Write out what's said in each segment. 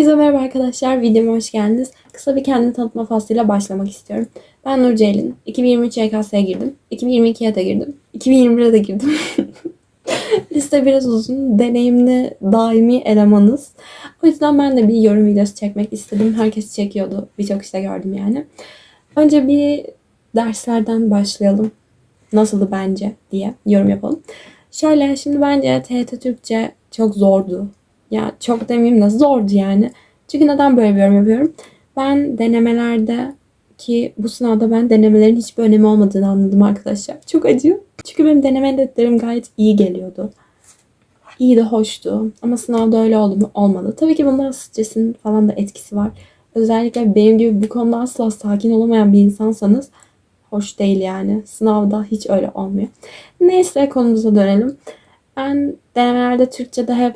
Herkese merhaba arkadaşlar. Videoma hoş geldiniz. Kısa bir kendini tanıtma faslıyla başlamak istiyorum. Ben Nur Ceylin. 2023 YKS'ye girdim. 2022'ye de girdim. 2021'e de girdim. Liste biraz uzun. Deneyimli, daimi elemanız. O yüzden ben de bir yorum videosu çekmek istedim. Herkes çekiyordu. Birçok işte gördüm yani. Önce bir derslerden başlayalım. Nasıldı bence diye yorum yapalım. Şöyle şimdi bence TYT Türkçe çok zordu. Ya çok demeyeyim de zordu yani. Çünkü neden böyle bir yorum yapıyorum? Ben denemelerde ki bu sınavda ben denemelerin hiçbir önemi olmadığını anladım arkadaşlar. Çok acıyor. Çünkü benim deneme netlerim gayet iyi geliyordu. İyi de hoştu. Ama sınavda öyle oldu mu? Olmadı. Tabii ki bundan stresin falan da etkisi var. Özellikle benim gibi bu konuda asla sakin olamayan bir insansanız hoş değil yani. Sınavda hiç öyle olmuyor. Neyse konumuza dönelim. Ben denemelerde Türkçe'de hep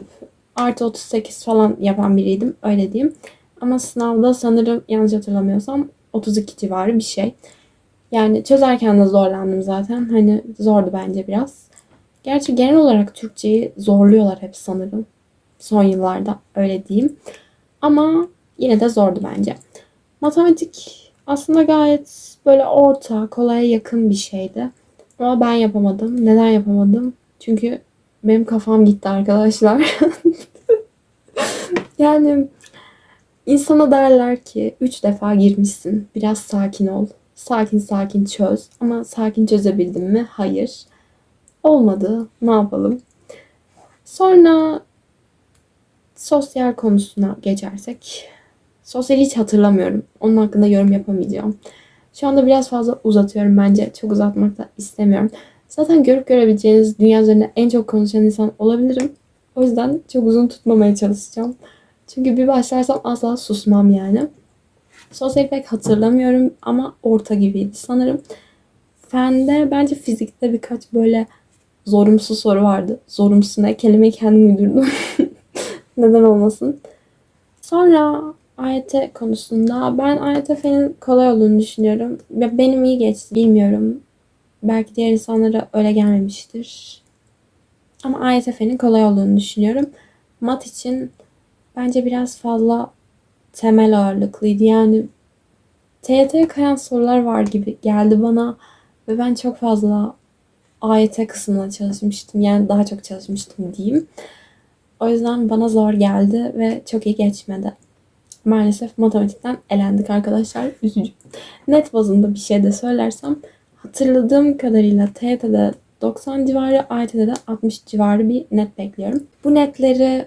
artı 38 falan yapan biriydim. Öyle diyeyim. Ama sınavda sanırım yanlış hatırlamıyorsam 32 civarı bir şey. Yani çözerken de zorlandım zaten. Hani zordu bence biraz. Gerçi genel olarak Türkçeyi zorluyorlar hep sanırım. Son yıllarda öyle diyeyim. Ama yine de zordu bence. Matematik aslında gayet böyle orta, kolaya yakın bir şeydi. Ama ben yapamadım. Neden yapamadım? Çünkü benim kafam gitti arkadaşlar. yani insana derler ki üç defa girmişsin. Biraz sakin ol. Sakin sakin çöz. Ama sakin çözebildim mi? Hayır. Olmadı. Ne yapalım? Sonra sosyal konusuna geçersek. Sosyal hiç hatırlamıyorum. Onun hakkında yorum yapamayacağım. Şu anda biraz fazla uzatıyorum bence. Çok uzatmak da istemiyorum. Zaten görüp görebileceğiniz dünya üzerinde en çok konuşan insan olabilirim. O yüzden çok uzun tutmamaya çalışacağım. Çünkü bir başlarsam asla susmam yani. Sosyal pek hatırlamıyorum ama orta gibiydi sanırım. Fende bence fizikte birkaç böyle zorumsu soru vardı. Zorumsu ne? Kelimeyi kendim uydurdum. Neden olmasın? Sonra AYT konusunda ben AYT fenin kolay olduğunu düşünüyorum. Benim iyi geçti. Bilmiyorum. Belki diğer insanlara öyle gelmemiştir. Ama AYT fenin kolay olduğunu düşünüyorum. Mat için bence biraz fazla temel ağırlıklıydı. Yani TYT'ye kayan sorular var gibi geldi bana. Ve ben çok fazla AYT kısmına çalışmıştım. Yani daha çok çalışmıştım diyeyim. O yüzden bana zor geldi ve çok iyi geçmedi. Maalesef matematikten elendik arkadaşlar. Üzücü. Net bazında bir şey de söylersem hatırladığım kadarıyla TYT'de 90 civarı, AYT'de de 60 civarı bir net bekliyorum. Bu netleri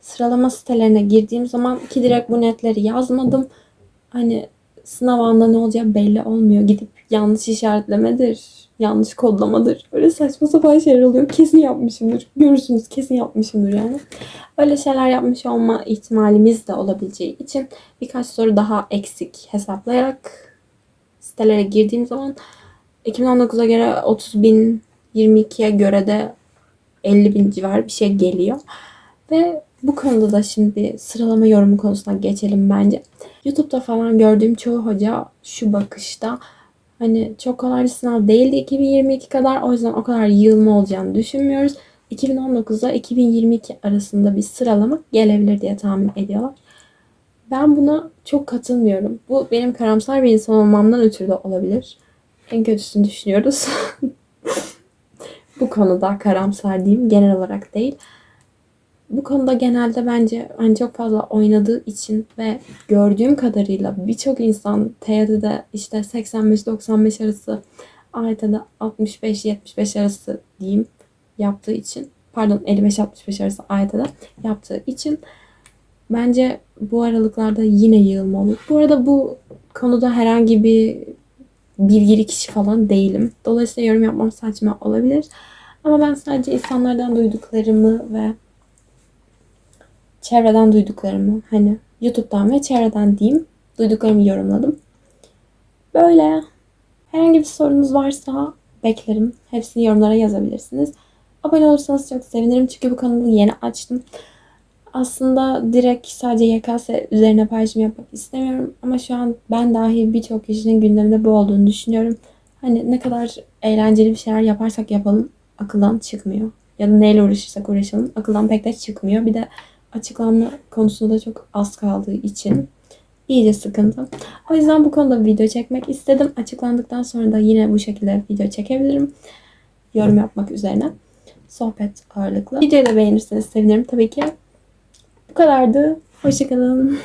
sıralama sitelerine girdiğim zaman ki direkt bu netleri yazmadım. Hani sınav anında ne olacağı belli olmuyor. Gidip yanlış işaretlemedir, yanlış kodlamadır. Öyle saçma sapan şeyler oluyor. Kesin yapmışımdır. Görürsünüz kesin yapmışımdır yani. Öyle şeyler yapmış olma ihtimalimiz de olabileceği için birkaç soru daha eksik hesaplayarak sitelere girdiğim zaman 2019'a göre 30 bin, 22'ye göre de 50 bin civarı bir şey geliyor. Ve bu konuda da şimdi sıralama yorumu konusuna geçelim bence. YouTube'da falan gördüğüm çoğu hoca şu bakışta hani çok kolay bir sınav değildi 2022 kadar o yüzden o kadar yığılma olacağını düşünmüyoruz. 2019'da 2022 arasında bir sıralama gelebilir diye tahmin ediyorlar. Ben buna çok katılmıyorum. Bu benim karamsar bir insan olmamdan ötürü de olabilir. En kötüsünü düşünüyoruz. Bu konuda karamsar diyeyim. Genel olarak değil. Bu konuda genelde bence hani çok fazla oynadığı için ve gördüğüm kadarıyla birçok insan TYT'de işte 85-95 arası AYT'de 65-75 arası diyeyim yaptığı için pardon 55-65 arası AYT'de yaptığı için bence bu aralıklarda yine yığılma olur. Bu arada bu konuda herhangi bir bilgili kişi falan değilim. Dolayısıyla yorum yapmam saçma olabilir. Ama ben sadece insanlardan duyduklarımı ve çevreden duyduklarımı hani YouTube'dan ve çevreden diyeyim duyduklarımı yorumladım. Böyle herhangi bir sorunuz varsa beklerim. Hepsini yorumlara yazabilirsiniz. Abone olursanız çok sevinirim çünkü bu kanalı yeni açtım. Aslında direkt sadece YKS üzerine paylaşım yapmak istemiyorum. Ama şu an ben dahil birçok kişinin gündeminde bu olduğunu düşünüyorum. Hani ne kadar eğlenceli bir şeyler yaparsak yapalım akıldan çıkmıyor. Ya da neyle uğraşırsak uğraşalım akıldan pek de çıkmıyor. Bir de açıklanma konusunda çok az kaldığı için iyice sıkıntı. O yüzden bu konuda video çekmek istedim. Açıklandıktan sonra da yine bu şekilde video çekebilirim. Yorum yapmak üzerine. Sohbet ağırlıklı. Videoyu da beğenirseniz sevinirim tabii ki. Bu kadardı. Hoşçakalın.